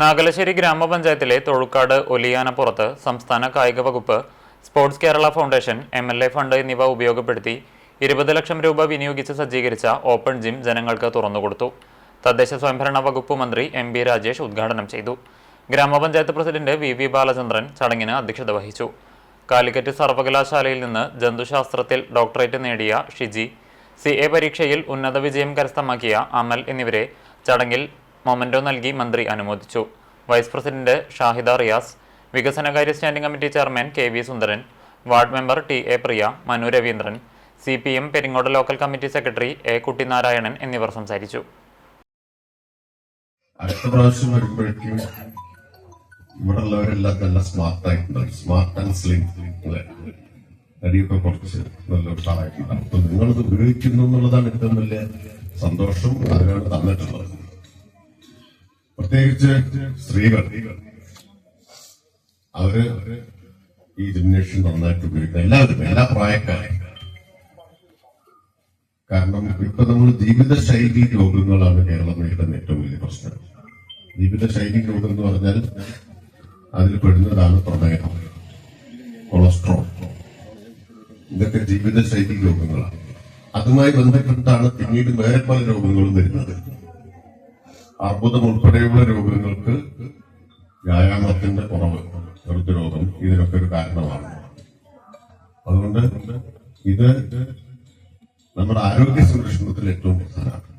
നാഗലശ്ശേരി ഗ്രാമപഞ്ചായത്തിലെ തൊഴുക്കാട് ഒലിയാനപ്പുറത്ത് സംസ്ഥാന കായിക വകുപ്പ് sports Kerala foundation M L A fund എന്നിവ ഉപയോഗപ്പെടുത്തി ഇരുപത് ലക്ഷം രൂപ വിനിയോഗിച്ച് സജ്ജീകരിച്ച ഓപ്പൺ ജിം ജനങ്ങൾക്ക് തുറന്നുകൊടുത്തു. തദ്ദേശ സ്വയംഭരണ വകുപ്പ് മന്ത്രി എം ബി രാജേഷ് ഉദ്ഘാടനം ചെയ്തു. ഗ്രാമപഞ്ചായത്ത് പ്രസിഡന്റ് വി വി ബാലചന്ദ്രൻ ചടങ്ങിന് അധ്യക്ഷത വഹിച്ചു. കാലിക്കറ്റ് സർവകലാശാലയിൽ നിന്ന് ജന്തുശാസ്ത്രത്തിൽ ഡോക്ടറേറ്റ് നേടിയ ഷിജി സി എ പരീക്ഷയിൽ ഉന്നത വിജയം കരസ്ഥമാക്കിയ അമൽ എന്നിവരെ ചടങ്ങിൽ മൊമന്റോ നൽകി മന്ത്രി അനുമോദിച്ചു. വൈസ് പ്രസിഡന്റ് ഷാഹിദ റിയാസ് വികസനകാര്യ standing committee chairman K V Sundaran ward member T A Priya Manu Raveendran C P M Peringode local committee secretary A Kuttinarayanan എന്നിവർ സംസാരിച്ചു. അടുത്ത പ്രാവശ്യം വരുമ്പോഴേക്കും ഇവിടെ ഉള്ളവരെല്ലാം നല്ല സ്മാർട്ട് ആയിട്ടുണ്ടാവും. സ്മാർട്ട് ആൻഡ് സ്ലിം അടിയൊക്കെ കുറച്ച് നല്ല ഉഷാറായിട്ടുണ്ടാവും അപ്പൊ നിങ്ങളിത് ഉപയോഗിക്കുന്നു എന്നുള്ളതാണ് ഏറ്റവും വലിയ സന്തോഷം. അതിനാണ് തന്നിട്ടുള്ളത്. പ്രത്യേകിച്ച് സ്ത്രീകൾ. അവർ ഈ ജിംനേഷൻ നന്നായിട്ട് ഉപയോഗിക്കുക എല്ലാവരും എല്ലാ പ്രായക്കാരും. കാരണം ഇപ്പൊ നമ്മൾ ജീവിതശൈലി രോഗങ്ങളാണ് കേരളം നേരിടുന്ന ഏറ്റവും വലിയ പ്രശ്നം. ജീവിതശൈലി രോഗം എന്ന് പറഞ്ഞാൽ അതിൽ പെടുന്നതാണ് പ്രമേഹം കൊളസ്ട്രോൾ. ഇതൊക്കെ ജീവിതശൈലി രോഗങ്ങളാണ്. അതുമായി ബന്ധപ്പെട്ടാണ് പിന്നീട് വേറെ പല രോഗങ്ങളും വരുന്നത്. അർബുദം ഉൾപ്പെടെയുള്ള രോഗങ്ങൾക്ക് വ്യായാമത്തിന്റെ കുറവ് ഹൃദ്രോഗം ഇതിനൊക്കെ ഒരു കാരണമാണ്. അതുകൊണ്ട് ഇത് നമ്മുടെ ആരോഗ്യ സംരക്ഷണത്തിൽ ഏറ്റവും പ്രധാനമാണ്.